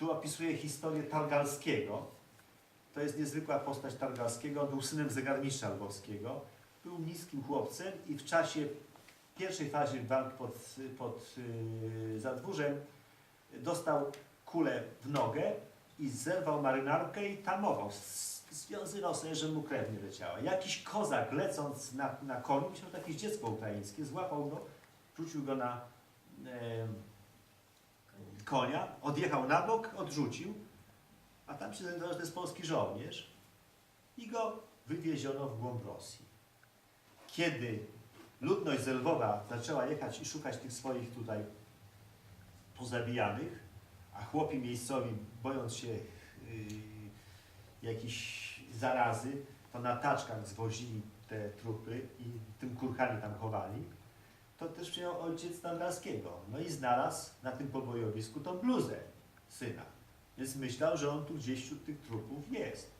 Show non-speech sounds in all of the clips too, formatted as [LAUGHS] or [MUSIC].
Tu opisuje historię Targalskiego. To jest niezwykła postać Targalskiego. On był synem zegarmistrza lwowskiego. Był niskim chłopcem i w czasie pierwszej fazy walk pod, pod yy, Zadwórzem dostał kulę w nogę i zerwał marynarkę i tamował. Związywał sobie, że mu krew nie leciała. Jakiś kozak lecąc na, na koniu, myślał, że jakieś dziecko ukraińskie, złapał go, rzucił go na em, konia, odjechał na bok, odrzucił, a tam zorientował, że to jest polski żołnierz i go wywieziono w głąb Rosji. Kiedy ludność z Lwowa zaczęła jechać i szukać tych swoich tutaj pozabijanych, a chłopi miejscowi, bojąc się yy, jakiejś zarazy, to na taczkach zwozili te trupy i tym kurkami tam chowali, to też przyjął ojciec Tandarskiego. No i znalazł na tym pobojowisku tą bluzę syna. Więc myślał, że on tu gdzieś wśród tych trupów jest.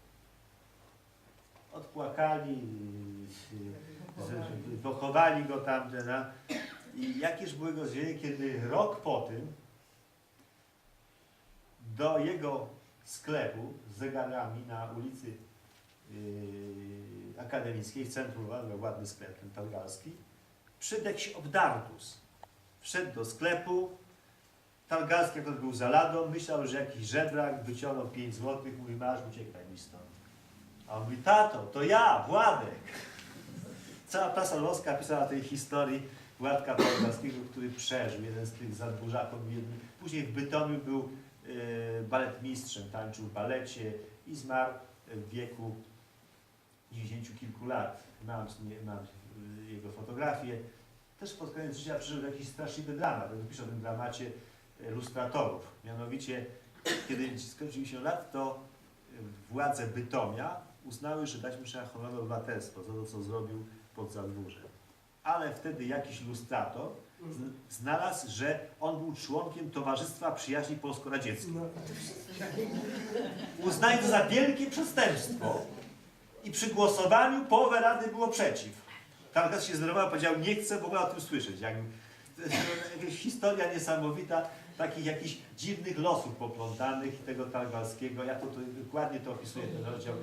Odpłakali, pochowali go tam. Na, I jakież były go dzieje, kiedy rok po tym do jego sklepu z zegarami na ulicy yy, Akademickiej w centrum, ładny sklep ten targalski, przyszedł jakiś obdartus. Wszedł do sklepu, targalski jak on był za ladą, myślał, że jakiś żebrak wyciągnął 5 złotych, mówi masz, uciekaj mi stąd. A on mówi, tato, to ja, Władek. Cała prasa lwowska pisała tej historii Władka Targalskiego, który przeżył, jeden z tych zadburzaków. Później w Bytomiu był e, baletmistrzem, tańczył w balecie i zmarł w wieku 90 kilku lat. Mam y, jego fotografię. Też pod koniec życia przeżył jakiś straszliwy dramat. On pisze o tym dramacie e, lustratorów. Mianowicie, kiedy skończył się lat, to e, władze Bytomia uznały, że dać mu trzeba honorowe obywatelstwo za to, co zrobił pod Zadwórzem. Ale wtedy jakiś lustrator znalazł, że on był członkiem Towarzystwa Przyjaźni Polsko-Radzieckiej. No, Uznaje to za wielkie przestępstwo i przy głosowaniu połowę rady było przeciw. Targas się zdenerwował, powiedział, nie chcę w ogóle o tym słyszeć. Jak, [LAUGHS] jakaś historia niesamowita, takich jakichś dziwnych losów poplątanych i tego Targalskiego. Ja to, to dokładnie to opisuję ten rozdział